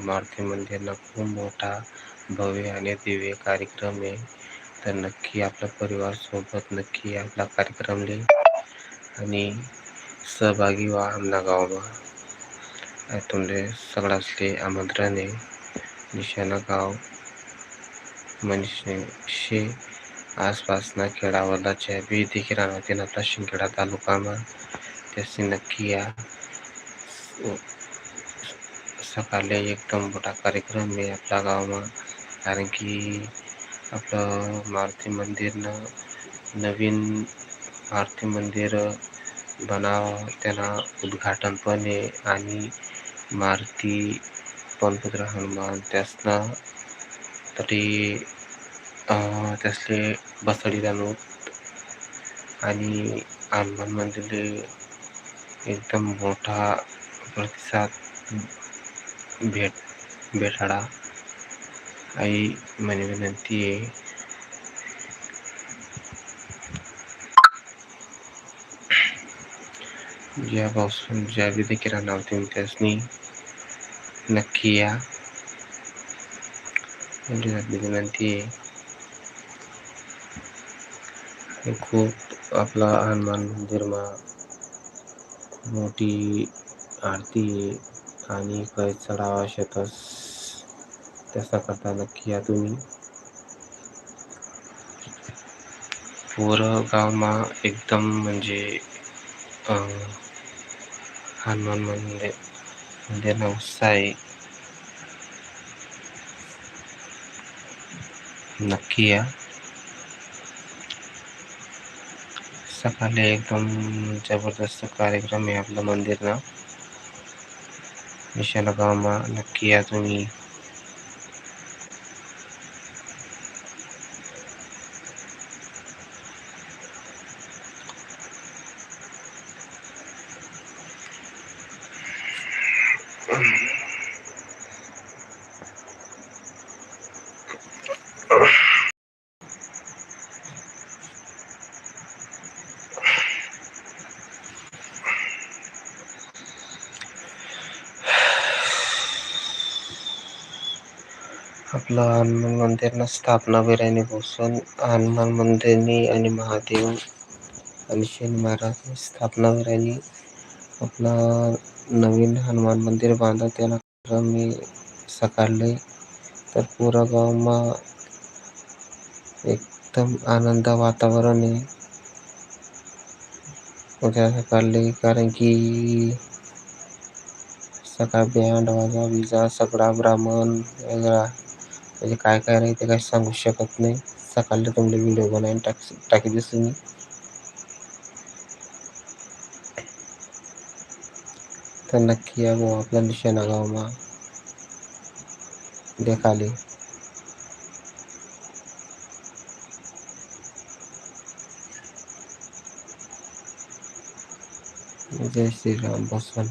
मारुती मंदिरला खूप मोठा भव्य आणि दिव्य कार्यक्रम आहे. तर नक्की आपल्या परिवारसोबत नक्की आपला कार्यक्रमले आणि सहभागी व्हा आमना गावमा. तुमचे सगळ्यासले आमंत्रण आहे. निशाणा गाव म्हणजे शे आसपासना खेडावरच्या बी देखील राहतील आपला शिंगडा तालुकामा. त्याची नक्की या. सकाळी एकदम मोठा कार्यक्रम आहे आपल्या गावमा कारण की आपलं मारुती मंदिरनं नवीन मारुती मंदिर बनाव त्याला उद्घाटन पण आहे. आणि मारुती पणपुत्र हनुमान त्यासनं तरी त्यासले बसडी जाणून आणि हनुमान मंदिर एकदम मोठा प्रतिसाद भेट, भेटाडा. आई मैंने विनती है ज्या पावसून ज्या विधेकिरा लावतील त्यासनी नक्की या. एवढी आपली विनंती आहे. खूप आपला हनुमान मंदिरमा खूप मोठी आरती आणि काही चढाव शेतस त्याचा करता नक्की या तुम्ही. पोरं एकदम म्हणजे हनुमान मंदिर मंदिर उत्साह आहे. नक्की या. सकाळी एकदम जबरदस्त कार्यक्रम आहे आपलं मंदिरना. निशाणा गावमा नक्की या तुम्ही. आपलं हनुमान मंदिर मंदिरनं स्थापना बसून हनुमान मंदिरनी आणि महादेव आणि शनी महाराजनी स्थापना वेळाने आपला नवीन हनुमान मंदिर बांधा त्याला मी सकाळले तर पुरा गावमा एकदम आनंद वातावरण आहे. उद्या सकाळले कारण की सकाळ बँड वाजा विजा सगळा ब्राह्मण वगैरे म्हणजे काय काय नाही ते काही सांगू शकत नाही. सकाळला तुमले व्हिडिओ बनावून टाक टाकी दिसू मी. तर नक्की या भाऊ आपल्या निशाणा गावमा. देखाले जय श्रीराम बसवन